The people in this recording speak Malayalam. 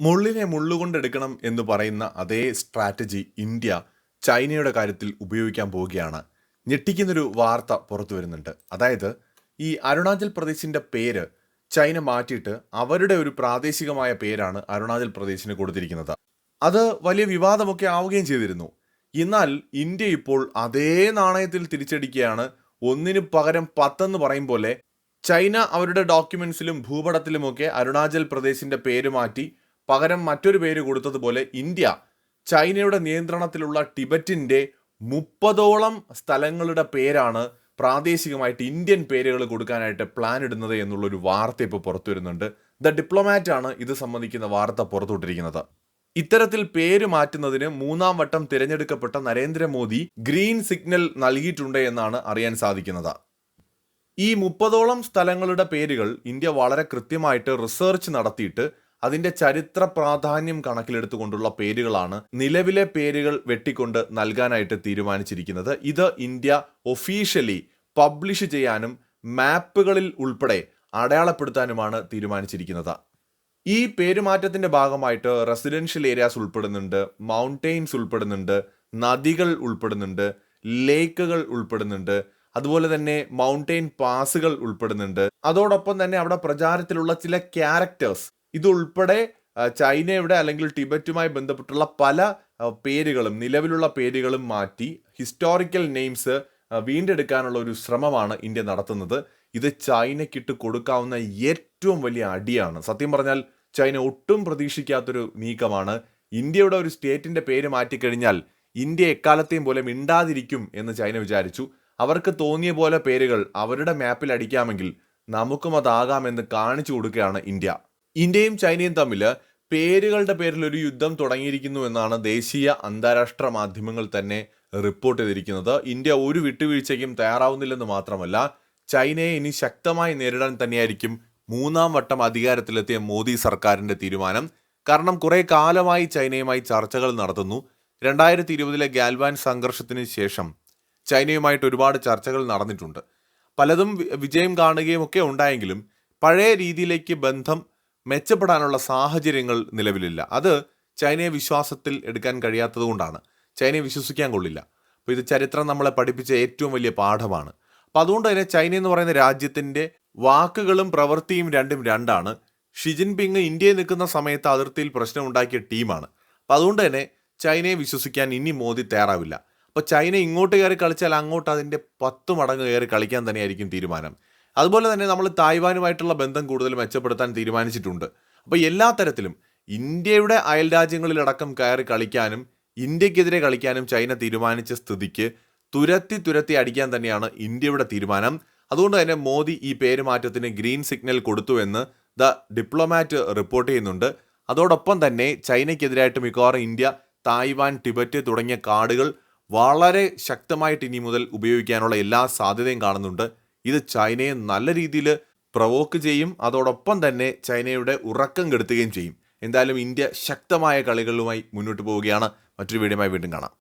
മുള്ളിനെ മുള്ളുകൊണ്ടെടുക്കണം എന്ന് പറയുന്ന അതേ സ്ട്രാറ്റജി ഇന്ത്യ ചൈനയുടെ കാര്യത്തിൽ ഉപയോഗിക്കാൻ പോവുകയാണ്. ഞെട്ടിക്കുന്നൊരു വാർത്ത പുറത്തു വരുന്നുണ്ട്. അതായത് ഈ അരുണാചൽ പ്രദേശിന്റെ പേര് ചൈന മാറ്റിയിട്ട് അവരുടെ ഒരു പ്രാദേശികമായ പേരാണ് അരുണാചൽ പ്രദേശിന് കൊടുത്തിരിക്കുന്നത്. അത് വലിയ വിവാദമൊക്കെ ആവുകയും ചെയ്തിരുന്നു. എന്നാൽ ഇന്ത്യ ഇപ്പോൾ അതേ നാണയത്തിൽ തിരിച്ചടിക്കുകയാണ്. ഒന്നിനു പകരം പത്തെന്ന് പറയും പോലെ ചൈന അവരുടെ ഡോക്യുമെന്റ്സിലും ഭൂപടത്തിലുമൊക്കെ അരുണാചൽ പ്രദേശിന്റെ പേര് മാറ്റി പകരം മറ്റൊരു പേര് കൊടുത്തതുപോലെ ഇന്ത്യ ചൈനയുടെ നിയന്ത്രണത്തിലുള്ള ടിബറ്റിന്റെ മുപ്പതോളം സ്ഥലങ്ങളുടെ പേരാണ് പ്രാദേശികമായിട്ട് ഇന്ത്യൻ പേരുകൾ കൊടുക്കാനായിട്ട് പ്ലാൻ ഇടുന്നത് എന്നുള്ളൊരു വാർത്ത ഇപ്പോൾ പുറത്തു വരുന്നുണ്ട്. ദ ഡിപ്ലോമാറ്റ് ആണ് ഇത് സംബന്ധിക്കുന്ന വാർത്ത പുറത്തുവിട്ടിരിക്കുന്നത്. ഇത്തരത്തിൽ പേര് മാറ്റുന്നതിന് മൂന്നാം വട്ടം തിരഞ്ഞെടുക്കപ്പെട്ട നരേന്ദ്രമോദി ഗ്രീൻ സിഗ്നൽ നൽകിയിട്ടുണ്ട് എന്നാണ് അറിയാൻ സാധിക്കുന്നത്. ഈ മുപ്പതോളം സ്ഥലങ്ങളുടെ പേരുകൾ ഇന്ത്യ വളരെ കൃത്യമായിട്ട് റിസർച്ച് നടത്തിയിട്ട് അതിന്റെ ചരിത്ര പ്രാധാന്യം കണക്കിലെടുത്തുകൊണ്ടുള്ള പേരുകളാണ് നിലവിലെ പേരുകൾ വെട്ടിക്കൊണ്ട് നൽകാനായിട്ട് തീരുമാനിച്ചിരിക്കുന്നത്. ഇത് ഇന്ത്യ ഒഫീഷ്യലി പബ്ലിഷ് ചെയ്യാനും മാപ്പുകളിൽ ഉൾപ്പെടെ അടയാളപ്പെടുത്താനുമാണ് തീരുമാനിച്ചിരിക്കുന്നത്. ഈ പേരുമാറ്റത്തിന്റെ ഭാഗമായിട്ട് റെസിഡൻഷ്യൽ ഏരിയാസ് ഉൾപ്പെടുന്നുണ്ട് മൗണ്ടെയിൻസ് ഉൾപ്പെടുന്നുണ്ട് നദികൾ ഉൾപ്പെടുന്നുണ്ട് ലേക്കുകൾ ഉൾപ്പെടുന്നുണ്ട് അതുപോലെ തന്നെ മൗണ്ടെയിൻ പാസുകൾ ഉൾപ്പെടുന്നുണ്ട്. അതോടൊപ്പം തന്നെ അവിടെ പ്രചാരത്തിലുള്ള ചില ക്യാരക്ടേഴ്സ് ഇതുൾപ്പെടെ ചൈനയുടെ അല്ലെങ്കിൽ ടിബറ്റുമായി ബന്ധപ്പെട്ടുള്ള പല പേരുകളും നിലവിലുള്ള പേരുകളും മാറ്റി ഹിസ്റ്റോറിക്കൽ നെയിംസ് വീണ്ടെടുക്കാനുള്ള ഒരു ശ്രമമാണ് ഇന്ത്യ നടത്തുന്നത്. ഇത് ചൈനയ്ക്കിട്ട് കൊടുക്കാവുന്ന ഏറ്റവും വലിയ അടിയാണ്. സത്യം പറഞ്ഞാൽ ചൈന ഒട്ടും പ്രതീക്ഷിക്കാത്തൊരു നീക്കമാണ്. ഇന്ത്യയുടെ ഒരു സ്റ്റേറ്റിന്റെ പേര് മാറ്റിക്കഴിഞ്ഞാൽ ഇന്ത്യ എക്കാലത്തെയും പോലെ മിണ്ടാതിരിക്കും എന്ന് ചൈന വിചാരിച്ചു. അവർക്ക് തോന്നിയ പോലെ പേരുകൾ അവരുടെ മാപ്പിൽ അടിക്കാമെങ്കിൽ നമുക്കും അതാകാമെന്ന് കാണിച്ചു കൊടുക്കുകയാണ് ഇന്ത്യ. ഇന്ത്യയും ചൈനയും തമ്മിൽ പേരുകളുടെ പേരിൽ ഒരു യുദ്ധം തുടങ്ങിയിരിക്കുന്നു എന്നാണ് ദേശീയ അന്താരാഷ്ട്ര മാധ്യമങ്ങൾ തന്നെ റിപ്പോർട്ട് ചെയ്തിരിക്കുന്നത്. ഇന്ത്യ ഒരു വിട്ടുവീഴ്ചയ്ക്കും തയ്യാറാവുന്നില്ലെന്ന് മാത്രമല്ല ചൈനയെ ഇനി ശക്തമായി നേരിടാൻ തന്നെയായിരിക്കും മൂന്നാം വട്ടം അധികാരത്തിലെത്തിയ മോദി സർക്കാരിന്റെ തീരുമാനം. കാരണം കുറേ കാലമായി ചൈനയുമായി ചർച്ചകൾ നടത്തുന്നു. രണ്ടായിരത്തി ഇരുപതിലെ ഗാൽവാൻ സംഘർഷത്തിന് ശേഷം ചൈനയുമായിട്ട് ഒരുപാട് ചർച്ചകൾ നടന്നിട്ടുണ്ട്. പലതും വിജയം കാണുകയും ഒക്കെ ഉണ്ടായെങ്കിലും പഴയ രീതിയിലേക്ക് ബന്ധം മെച്ചപ്പെടാനുള്ള സാഹചര്യങ്ങൾ നിലവിലില്ല. അത് ചൈനയെ വിശ്വാസത്തിൽ എടുക്കാൻ കഴിയാത്തതുകൊണ്ടാണ്. ചൈനയെ വിശ്വസിക്കാൻ കൊള്ളില്ല. അപ്പോൾ ഇത് ചരിത്രം നമ്മളെ പഠിപ്പിച്ച ഏറ്റവും വലിയ പാഠമാണ്. അപ്പോൾ അതുകൊണ്ട് തന്നെ ചൈന എന്ന് പറയുന്ന രാജ്യത്തിന്റെ വാക്കുകളും പ്രവൃത്തിയും രണ്ടും രണ്ടാണ്. ഷി ജിൻപിങ് ഇന്ത്യയിൽ നിൽക്കുന്ന സമയത്ത് അതിർത്തിയിൽ പ്രശ്നമുണ്ടാക്കിയ ടീമാണ്. അപ്പോൾ അതുകൊണ്ട് തന്നെ ചൈനയെ വിശ്വസിക്കാൻ ഇനി മോദി തയ്യാറാവില്ല. അപ്പോൾ ചൈന ഇങ്ങോട്ട് കയറി കളിച്ചാൽ അങ്ങോട്ട് അതിന്റെ പത്ത് മടങ്ങ് കയറി കളിക്കാൻ തന്നെയായിരിക്കും തീരുമാനം. അതുപോലെ തന്നെ നമ്മൾ തായ്വാനുമായിട്ടുള്ള ബന്ധം കൂടുതൽ മെച്ചപ്പെടുത്താൻ തീരുമാനിച്ചിട്ടുണ്ട്. അപ്പോൾ എല്ലാ തരത്തിലും ഇന്ത്യയുടെ അയൽ രാജ്യങ്ങളിലടക്കം കയറി കളിക്കാനും ഇന്ത്യക്കെതിരെ കളിക്കാനും ചൈന തീരുമാനിച്ച സ്ഥിതിക്ക് തുരത്തി തുരത്തി അടിക്കാൻ തന്നെയാണ് ഇന്ത്യയുടെ തീരുമാനം. അതുകൊണ്ട് തന്നെ മോദി ഈ പേരുമാറ്റത്തിന് ഗ്രീൻ സിഗ്നൽ കൊടുത്തു എന്ന് ദ ഡിപ്ലോമാറ്റ് റിപ്പോർട്ട് ചെയ്യുന്നുണ്ട്. അതോടൊപ്പം തന്നെ ചൈനയ്ക്കെതിരായിട്ട് മിക്കവാറും ഇന്ത്യ തായ്വാൻ ടിബറ്റ് തുടങ്ങിയ കാർഡുകൾ വളരെ ശക്തമായിട്ട് ഇനി മുതൽ ഉപയോഗിക്കാനുള്ള എല്ലാ സാധ്യതയും കാണുന്നുണ്ട്. ഇത് ചൈനയെ നല്ല രീതിയിൽ പ്രവോക്ക് ചെയ്യും. അതോടൊപ്പം തന്നെ ചൈനയുടെ ഉറക്കം കെടുത്തുകയും ചെയ്യും. എന്തായാലും ഇന്ത്യ ശക്തമായ കളികളുമായി മുന്നോട്ട് പോവുകയാണ്. മറ്റൊരു വീഡിയോയുമായി വീണ്ടും കാണാം.